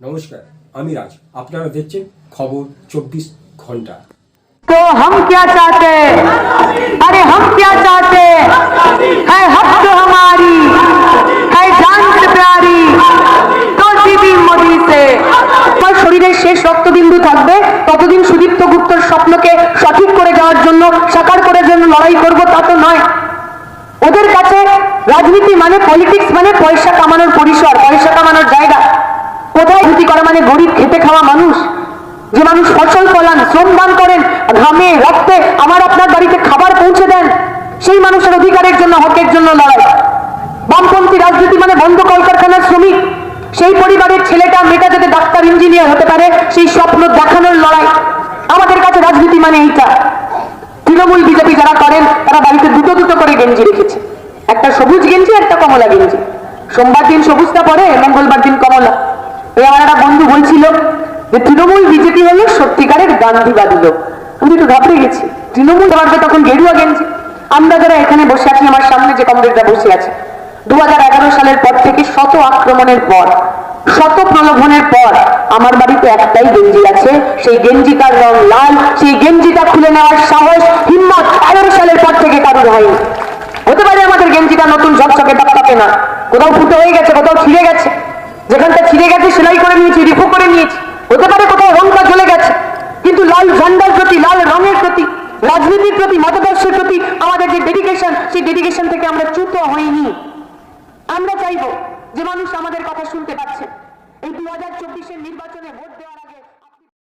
নমস্কার, আমি রাজ। আপনারা দেখছেন খবর চব্বিশ ঘণ্টা। তো হম ক্যা চাতে আরে হম ক্যা চাতে হ্যাঁ হক তো হমারি। হ্যাঁ জান প্যারি। তো দিদি মোদি সে। শরীরের শেষ রক্তবিন্দু থাকবে। ততদিন সুদীপ্ত গুপ্তর স্বপ্নকে সঠিক করে যাওয়ার জন্য, সাকার করার জন্য লড়াই করব তা তো নয়। ওদের কাছে রাজনীতি মানে পলিটিক্স মানে পয়সা কামানোর যে মানুষ ফসল ফলান শ্রমদান করেন, ঘামে, রক্তে আমার আপনার বাড়িতে খাবার পৌঁছে দেন, সেই মানুষের অধিকারের জন্য, হকের জন্য লড়াই। বামপন্থী রাজনীতি মানে বন্ধ কলকারখানার শ্রমিক। সেই পরিবারের ছেলেটা, মেয়েটা যাতে ডাক্তার, ইঞ্জিনিয়ার হতে পারে, সেই স্বপ্ন দেখানোর লড়াই। আমাদের কাছে রাজনীতি মানে এইটা। তৃণমূল, বিজেপি যারা করেন, তারা বাড়িতে দুটো দুটো করে গেঞ্জি রেখেছে। একটা সবুজ গেঞ্জি একটা কমলা গেঞ্জি। সোমবার দিন সবুজটা পরে, মঙ্গলবার দিন কমলা। এই আমার একটা বন্ধু বলছিল যে তৃণমূল বিজেপি হলো সত্যিকারের গান্ধীবাদী লোক। আমি একটু ঘাবড়ে গেছি। তৃণমূল পারবে তখন গেরুয়া গেঞ্জি। আমরা যারা এখানে বসে আছি, আমার সামনে যে কমরেডরা বসে আছে, দুহাজার এগারো সালের পর থেকে শত আক্রমণের পর, শত প্রলোভনের পর, আমার বাড়িতে একটাই গেঞ্জি আছে। সেই গেঞ্জিটার রং লাল, সেই গেঞ্জিটা খুলে নেওয়ার সাহস, হিম্মত এগারো সালের পর থেকে কারোর হয়নি। হতে পারে আমাদের গেঞ্জিটা নতুন ঝকঝকে টকটকে না। কোথাও ফুটো হয়ে গেছে, কোথাও ছিঁড়ে গেছে। যেখানটা ছিঁড়ে গেছে, সেলাই করে নিয়েছি, রিপু করে নিয়েছি। সেই ডেডিকেশন থেকে আমরা চ্যুত হইনি। আমরা চাইব যে মানুষ আমাদের কথা শুনতে পাচ্ছে।